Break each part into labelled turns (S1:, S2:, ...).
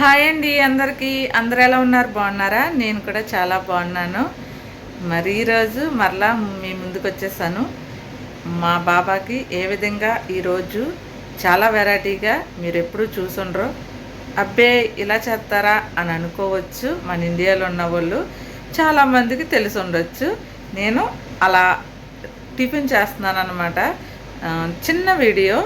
S1: Hi అండి అందరికీ. అందరు ఎలా ఉన్నారు? బాగున్నారా? నేను కూడా చాలా బాగున్నాను. మరి ఈరోజు మరలా మీ ముందుకు వచ్చేసాను. మా బాబాకి ఏ విధంగా ఈరోజు చాలా వెరైటీగా మీరు ఎప్పుడు చూసుండ్రో అబ్బే ఇలా చేస్తారా అని అనుకోవచ్చు. మన ఇండియాలో ఉన్న వాళ్ళు చాలామందికి తెలిసి ఉండొచ్చు నేను అలా టిఫిన్ చేస్తున్నాను అనమాట చిన్న వీడియో.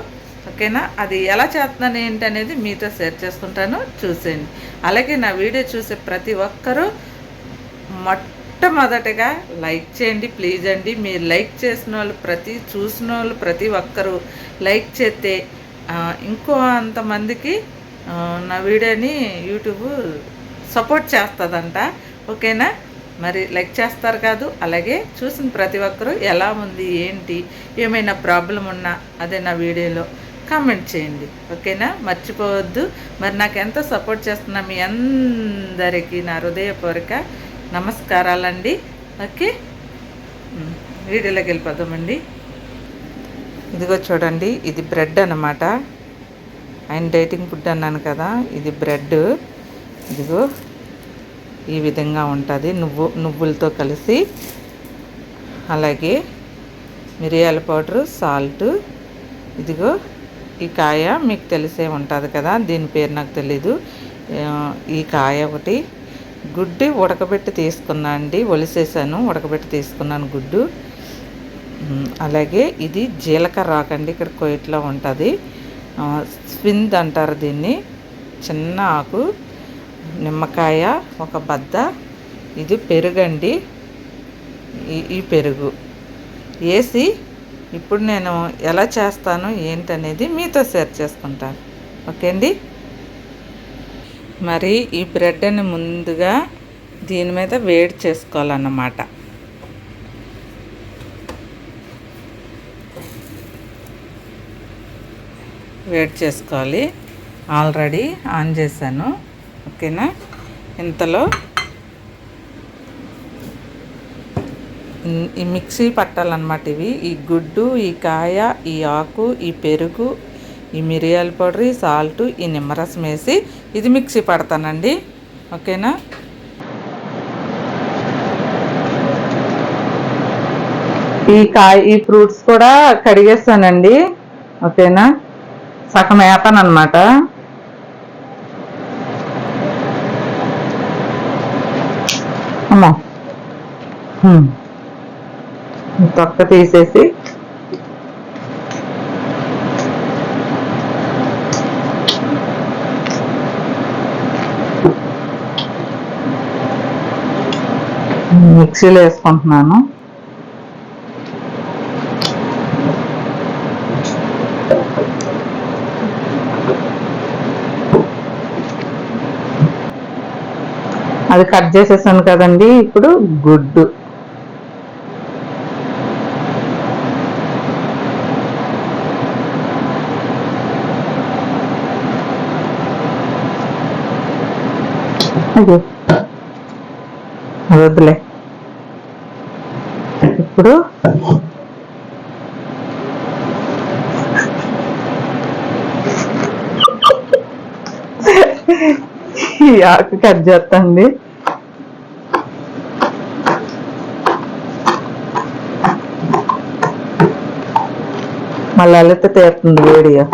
S1: ఓకేనా? అది ఎలా చేస్తున్నాను ఏంటి అనేది మీతో షేర్ చేసుకుంటాను. చూసేయండి. అలాగే నా వీడియో చూసే ప్రతి ఒక్కరూ మొట్టమొదటిగా లైక్ చేయండి ప్లీజ్ అండి. మీరు లైక్ చేసిన వాళ్ళు ప్రతి చూసిన వాళ్ళు ప్రతి ఒక్కరూ లైక్ చేస్తే ఇంకో అంతమందికి నా వీడియోని యూట్యూబ్ సపోర్ట్ చేస్తుందంట. ఓకేనా? మరి లైక్ చేస్తారు కాదు. అలాగే చూసిన ప్రతి ఒక్కరూ ఎలా ఉంది ఏంటి ఏమైనా ప్రాబ్లం ఉన్నా అదే నా వీడియోలో కామెంట్ చేయండి ఓకేనా? మర్చిపోవద్దు. మరి నాకు ఎంత సపోర్ట్ చేస్తున్నా మీ అందరికీ నా హృదయపూర్వక నమస్కారాలండి. ఓకే? వీడియోలోకి వెళ్ళిపోదామండి. ఇదిగో చూడండి ఇది బ్రెడ్ అన్నమాట. ఆయన డైటింగ్ ఫుడ్ అన్నాను కదా ఇది బ్రెడ్. ఇదిగో ఈ విధంగా ఉంటుంది. నువ్వు నువ్వులతో కలిసి. అలాగే మిరియాల పౌడరు సాల్ట్. ఇదిగో ఈ కాయ మీకు తెలిసే ఉంటుంది కదా దీని పేరు నాకు తెలీదు. ఈ కాయ ఒకటి గుడ్డు ఉడకబెట్టి తీసుకున్నా అండి ఒలిసేసాను ఉడకబెట్టి తీసుకున్నాను గుడ్డు. అలాగే ఇది జీలకర్ర ఆకండి ఇక్కడ కోయిట్లో ఉంటుంది. స్వింద్ అంటారు దీన్ని చిన్న ఆకు నిమ్మకాయ ఒక బద్ద. ఇది పెరుగండి ఈ ఈ పెరుగు. వేసి ఇప్పుడు నేను ఎలా చేస్తాను ఏంటనేది మీతో షేర్ చేసుకుంటాను. ఓకే అండి మరి ఈ బ్రెడ్ని ముందుగా దీని మీద వేడి చేసుకోవాలన్నమాట. వేడి చేసుకోవాలి. ఆల్రెడీ ఆన్ చేశాను. ఓకేనా? ఇంతలో ఈ మిక్సీ పట్టాలన్నమాట ఇవి. ఈ గుడ్డు ఈ కాయ ఈ ఆకు ఈ పెరుగు ఈ మిరియాల పౌడర్ ఈ సాల్ట్ ఈ నిమ్మరసం వేసి ఇది మిక్సీ పడతానండి. ఓకేనా? ఈ కాయ ఈ ఫ్రూట్స్ కూడా కడిగేస్తానండి. ఓకేనా? సగం వేపానమాట అనమాట అమ్మా తొక్క తీసేసి మిక్సీలో వేసుకుంటున్నాను. అది కట్ చేసేసాను కదండి. ఇప్పుడు గుడ్డు. అయ్యో వద్దులే. ఇప్పుడు ఈ ఆకు కట్ చేస్తండి మళ్ళీ అల్లెత్తే తీరుతుంది వేడిగా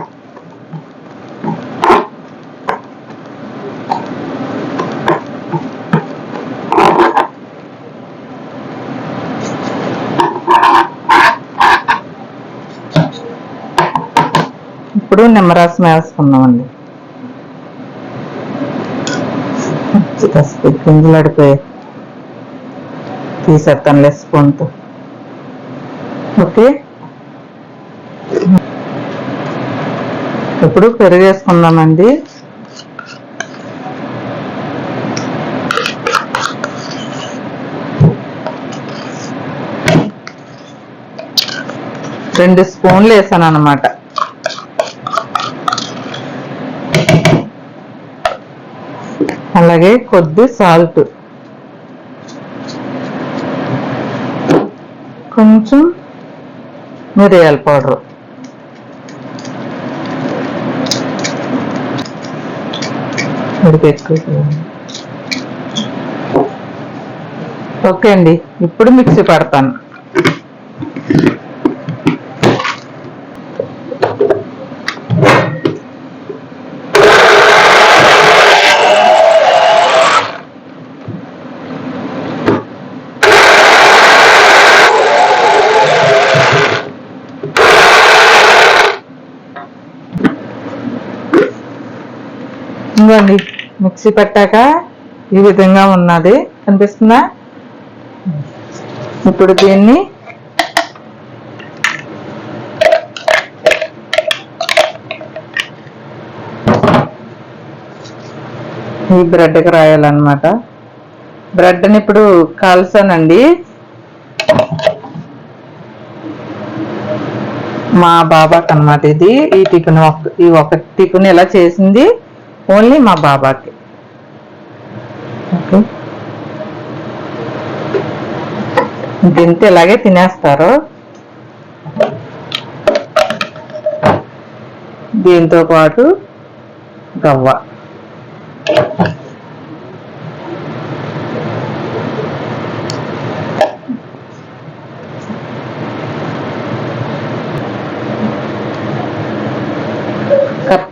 S1: ఇప్పుడు నిమ్మరసం వేసుకుందామండి. పసుపు గింజలు అడిపోయి తీసేస్తానులే స్పూన్తో. ఓకే. ఇప్పుడు పెరుగు వేసుకుందామండి. రెండు స్పూన్లు వేసాను అనమాట అలాగే కొద్ది సాల్ట్ కొంచెం మిరియాల పౌడర్. ఓకే అండి ఇప్పుడు మిక్సీ పడతాను. ఇదిగోండి మిక్సీ పట్టాక ఈ విధంగా ఉన్నది. కనిపిస్తుందా? ఇప్పుడు దీన్ని ఈ బ్రెడ్కి రాయాలన్నమాట. బ్రెడ్ని ఇప్పుడు కాల్సానండి. మా బాబాకి అనమాట ఇది. ఈ టిఫిన్ ఒక ఈ ఒక టిఫిన్ ఇలా చేసింది. ఓన్లీ మా బాబాకి. ఓకే. ఇలాగే తినేస్తారు. దీంతో పాటు గవ్వ.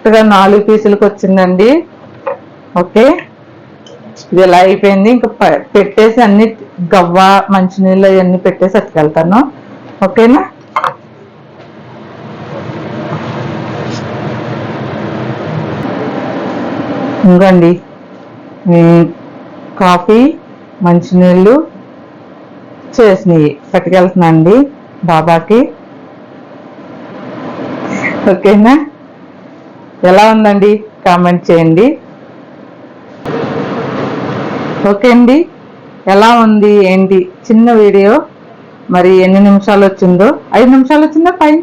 S1: కరెక్ట్గా నాలుగు పీసులకు వచ్చిందండి. ఓకే. ఇది ఇలా అయిపోయింది? ఇంకా పెట్టేసి అన్ని గవ్వ మంచినీళ్ళు అవన్నీ పెట్టేసి అట్టుకెళ్తాను ఓకేనా? ఇంకండి కాఫీ మంచినీళ్ళు చేసినవి పట్టుకెళ్తున్నాండి బాబాకి. ఓకేనా? ఎలా ఉందండి? కామెంట్ చేయండి. ఓకే అండి. ఎలా ఉంది? ఏంటి? చిన్న వీడియో. మరి ఎన్ని నిమిషాలు వచ్చిందో? ఐదు నిమిషాలు వచ్చిందా? పైన